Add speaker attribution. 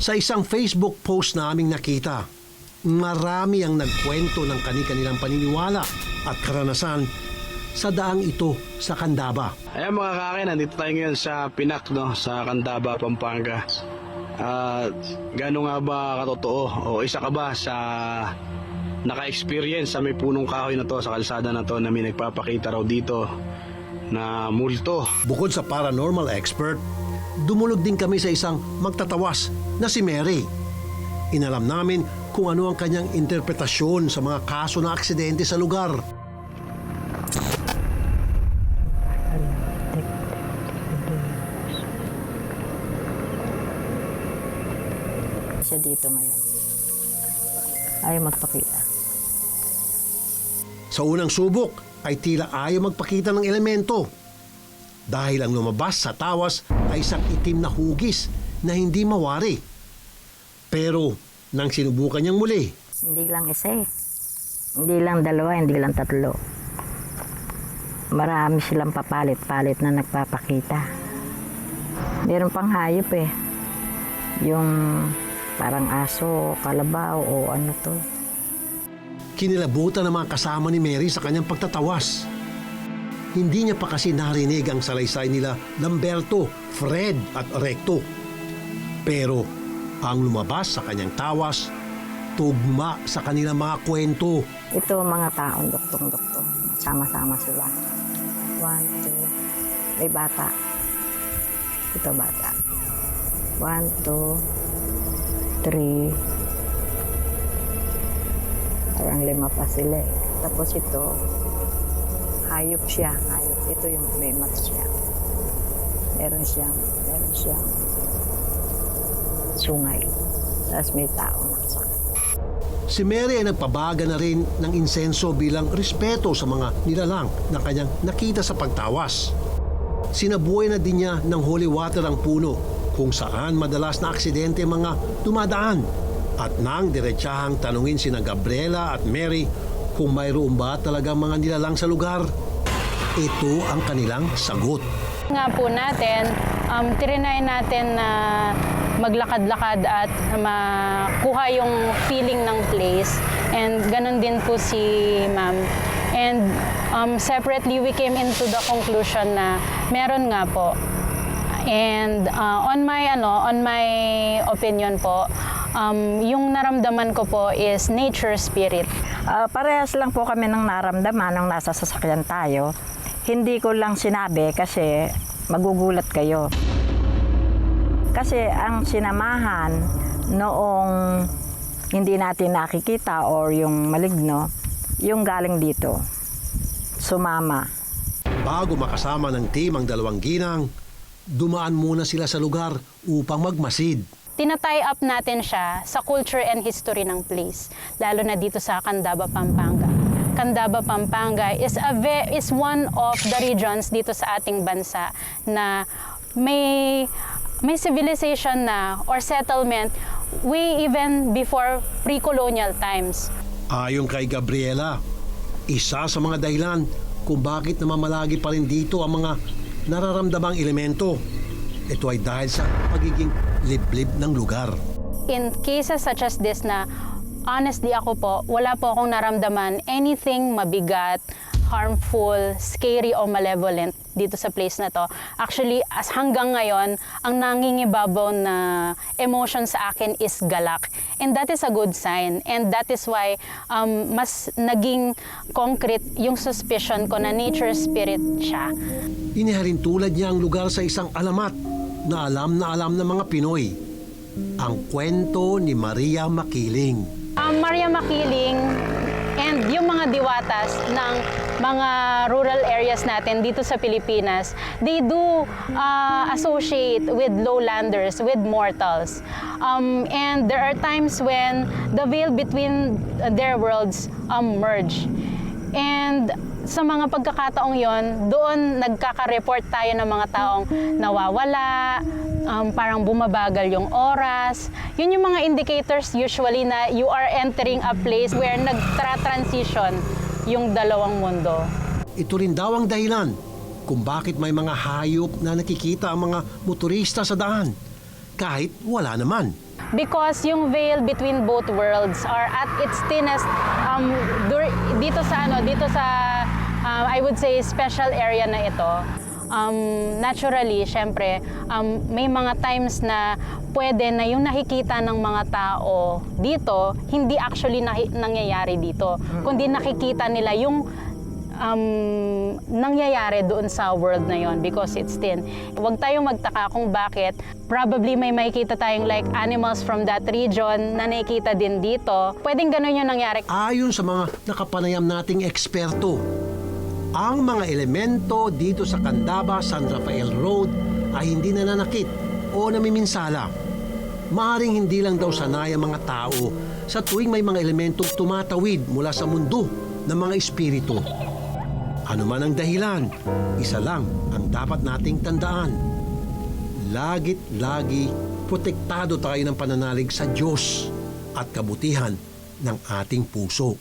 Speaker 1: Sa isang Facebook post naming nakita, marami ang nagkwento ng kani-kanilang paniniwala at karanasan sa daang ito sa Candaba.
Speaker 2: Ayan mga kakin, nandito tayo ngayon sa Pinak, no, sa Candaba, Pampanga. At gano'n nga ba katotoo o isa ka ba sa naka-experience sa may punong kahoy na to, sa kalsada na to na may nagpapakita raw dito na multo.
Speaker 1: Bukod sa paranormal expert, dumulog din kami sa isang magtatawas na si Mary. Inalam namin kung ano ang kanyang interpretasyon sa mga kaso ng aksidente sa lugar.
Speaker 3: siya dito ngayon. Ayaw magpakita.
Speaker 1: Sa unang subok ay tila ayaw magpakita ng elemento. Dahil ang lumabas sa tawas ay isang itim na hugis na hindi mawari. Pero nang sinubukan niyang muli,
Speaker 3: Hindi lang isa eh. Hindi lang dalawa, hindi lang tatlo. Marami silang papalit-palit na nagpapakita. Meron pang hayop eh. Yung parang aso, kalabaw o ano to.
Speaker 1: kinilabutan ng mga kasama ni Mary sa kanyang pagtatawas. Hindi niya pa kasi narinig ang salaysay nila Lamberto, Fred at Recto. Pero ang lumabas sa kanyang tawas, tugma sa kanilang mga kwento.
Speaker 3: Ito mga taong duktong-duktong. Sama-sama sila. One, two. May bata. Ito bata. One, two, three. Parang lima pa sila eh. Tapos ito, hayop siya. Hayop. Ito yung may mat siya. Meron siyang, meron siyang sungay. Tapos may tao nakasakay.
Speaker 1: Si Mary ay nagpabaga na rin ng insenso bilang respeto sa mga nilalang na kanyang nakita sa pagtawas. Sinabuhay na din niya ng holy water ang puno kung saan madalas na aksidente mga dumadaan. At nang diretsahang tanungin sina Gabriela at Mary kung mayroon ba talaga mga nilalang sa lugar, ito ang kanilang sagot.
Speaker 4: nga po natin, um, trinay natin na maglakad-lakad at makuha yung feeling ng place. And ganun din po si ma'am. And um, separately, we came into the conclusion na meron nga po. And uh, on my ano, on my opinion po, um, yung naramdaman ko po is nature spirit.
Speaker 3: Ah, parehas lang po kami ng naramdaman nung nasa sasakyan tayo. Hindi ko lang sinabi kasi magugulat kayo. Kasi ang sinamahan noong hindi natin nakikita or yung maligno, yung galing dito, sumama.
Speaker 1: Bago makasama ng team ang dalawang ginang, dumaan muna sila sa lugar upang magmasid.
Speaker 4: Tinatay up natin siya sa culture and history ng place, lalo na dito sa Candaba, Pampanga. Candaba, Pampanga is, a ve- is one of the regions dito sa ating bansa na may, may civilization na or settlement way even before pre-colonial times.
Speaker 1: Ayon kay Gabriela, isa sa mga dahilan kung bakit namamalagi pa rin dito ang mga nararamdamang elemento. Ito ay dahil sa pagiging liblib ng lugar.
Speaker 4: in cases such as this na honestly ako po, wala po akong naramdaman anything mabigat, harmful, scary o malevolent dito sa place na to. Actually, as hanggang ngayon, ang nangingibabaw na emotion sa akin is galak. And that is a good sign. And that is why um, mas naging concrete yung suspicion ko na nature spirit siya.
Speaker 1: Inihalin tulad niya ang lugar sa isang alamat na alam na alam ng mga Pinoy. Ang kwento ni Maria Makiling.
Speaker 4: Um, Maria Makiling and yung mga diwatas ng mga rural areas natin dito sa Pilipinas, they do uh, associate with lowlanders, with mortals. Um, and there are times when the veil between their worlds um, merge. And sa mga pagkakataong yon, doon nagkaka-report tayo ng mga taong nawawala, um, parang bumabagal yung oras. Yun yung mga indicators usually na you are entering a place where nagtra-transition yung dalawang mundo.
Speaker 1: Ito rin daw ang dahilan kung bakit may mga hayop na nakikita ang mga motorista sa daan kahit wala naman.
Speaker 4: because yung veil between both worlds are at its thinnest um, dito sa ano dito sa um, I would say special area na ito um, naturally syempre um, may mga times na pwede na yung nakikita ng mga tao dito hindi actually nahi- nangyayari dito kundi nakikita nila yung um, nangyayari doon sa world na yon because it's thin. Huwag tayong magtaka kung bakit. Probably may makikita tayong like animals from that region na nakikita din dito. Pwedeng ganun yung nangyari.
Speaker 1: Ayon sa mga nakapanayam nating eksperto, ang mga elemento dito sa Candaba San Rafael Road ay hindi nananakit o namiminsala. Maaring hindi lang daw sanay ang mga tao sa tuwing may mga elementong tumatawid mula sa mundo ng mga espiritu. Ano man ang dahilan, isa lang ang dapat nating tandaan. Lagit lagi protektado tayo ng pananalig sa Diyos at kabutihan ng ating puso.